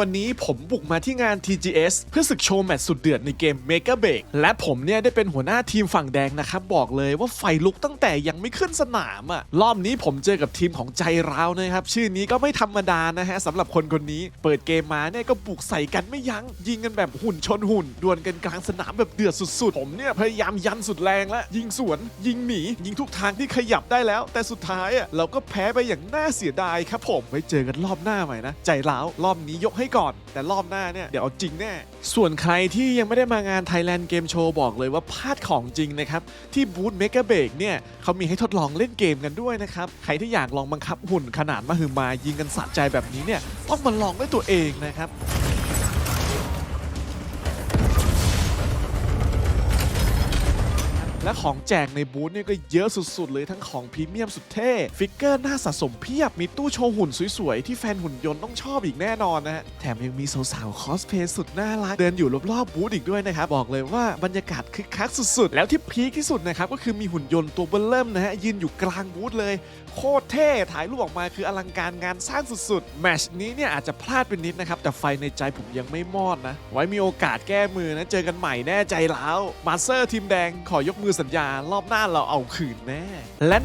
วันนี้ผมบุกมาที่งาน TGS เพื่อศึกโชว์แมตช์สุดเดือดในเกม Mega b a k และผมเนี่ยได้เป็นหัวหน้าทีมฝั่งแดงนะครับ บอกเลยว่าไฟลุกตั้งแต่ยังไม่ขึ้นสนามอะรอบนี้ผมเจอกับทีมของใจร้าวนะครับ ชื่อนี้ก็ไม่ธรรมดานะฮะสำหรับคนคนนี้ เปิดเกมมาเนี่ยก็บุกใส่กันไม่ยัง้งยิงกันแบบหุ่นชนหุ่นดวลกันกลางสนามแบบเดือดสุดๆ ผมเนี่ยพยายามยันสุดแรงแล้วยิงสวน ยิงหนี ยิงทุกทางที่ขยับได้แล้ว แต่สุดท้ายอะเราก็แพ้ไปอย่างน่าเสียดายครับผมไว้เจอกันรอบหน้าใหม่นะใจร้าวรอบนี้ยกให้ก่อน แต่รอบหน้าเนี่ยเดี๋ยวเอาจริงแน่ ส่วนใครที่ยังไม่ได้มางาน Thailand Game Show บอกเลยว่าพลาดของจริงนะครับ ที่บูธเมกกะเบกเนี่ยเขามีให้ทดลองเล่นเกมกันด้วยนะครับ ใครที่อยากลองบังคับหุ่นขนาดมหึมายิงกันสะใจแบบนี้เนี่ยต้องมาลองด้วยตัวเองนะครับ และของแจกในบูธเนี่ยก็เยอะสุดๆ เลยทั้งของพรีเมียมสุดเท่ ฟิกเกอร์หน่าสะสมเพียบ มีตู้โชว์หุ่นสวยๆ ที่แฟนหุ่นยนต์ต้องชอบอีกแน่นอนนะฮะ แถมยังมีสาวๆคอสเพย์สุดน่ารัก เดินอยู่รอบๆบูธอีกด้วยนะครับ บอกเลยว่าบรรยากาศคึกคักสุดๆ แล้วที่พีคที่สุดนะครับก็คือมีหุ่นยนต์ตัวเบิ้ลเริ่มนะฮะยืนอยู่กลางบูธเลย โคตรเท่ถ่ายรูปออกมาคืออลังการงานสร้างสุดๆแมชนี้เนี่ยอาจจะพลาดไปนิดนะครับแต่ไฟในใจผมยังไม่มอดนะไว้มีโอกาสแก้มือนะเจอกันใหม่แน่ใจแล้วมาสเตอร์ทีมแดงขอยกมือสัญญารอบหน้าเราเอาคืนแน่และ